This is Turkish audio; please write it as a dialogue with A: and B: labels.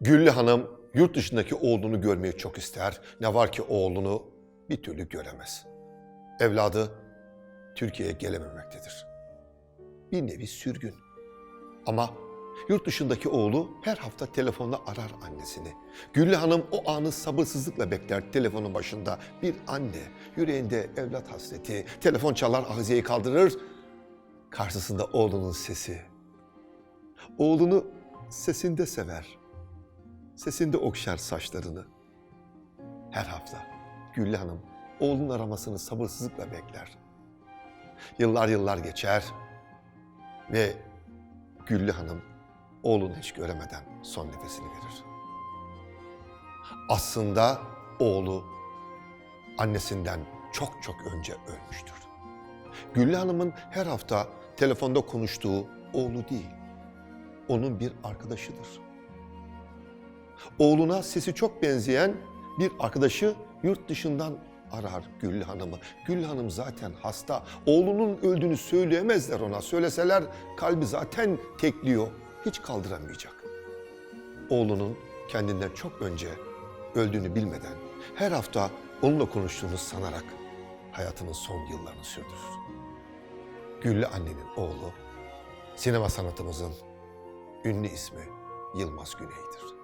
A: Güllü Hanım yurt dışındaki oğlunu görmeyi çok ister. Ne var ki oğlunu bir türlü göremez. Evladı Türkiye'ye gelememektedir. Bir nevi sürgün. Ama yurt dışındaki oğlu her hafta telefonla arar annesini. Güllü Hanım o anı sabırsızlıkla bekler telefonun başında. Bir anne yüreğinde evlat hasreti. Telefon çalar ağzıyı kaldırır. Karşısında oğlunun sesi. Oğlunu sesinde sever. Sesinde okşar saçlarını. Her hafta Güllü Hanım oğlunun aramasını sabırsızlıkla bekler. Yıllar yıllar geçer ve Güllü Hanım oğlunu hiç göremeden son nefesini verir. Aslında oğlu annesinden çok çok önce ölmüştür. Güllü Hanım'ın her hafta telefonda konuştuğu oğlu değil, onun bir arkadaşıdır. Oğluna sesi çok benzeyen bir arkadaşı yurt dışından arar Güllü Hanım'ı. Güllü Hanım zaten hasta. Oğlunun öldüğünü söyleyemezler ona. Söyleseler kalbi zaten tekliyor. Hiç kaldıramayacak. Oğlunun kendinden çok önce öldüğünü bilmeden her hafta onunla konuştuğunu sanarak hayatının son yıllarını sürdürür. Güllü annenin oğlu sinema sanatımızın ünlü ismi Yılmaz Güney'dir.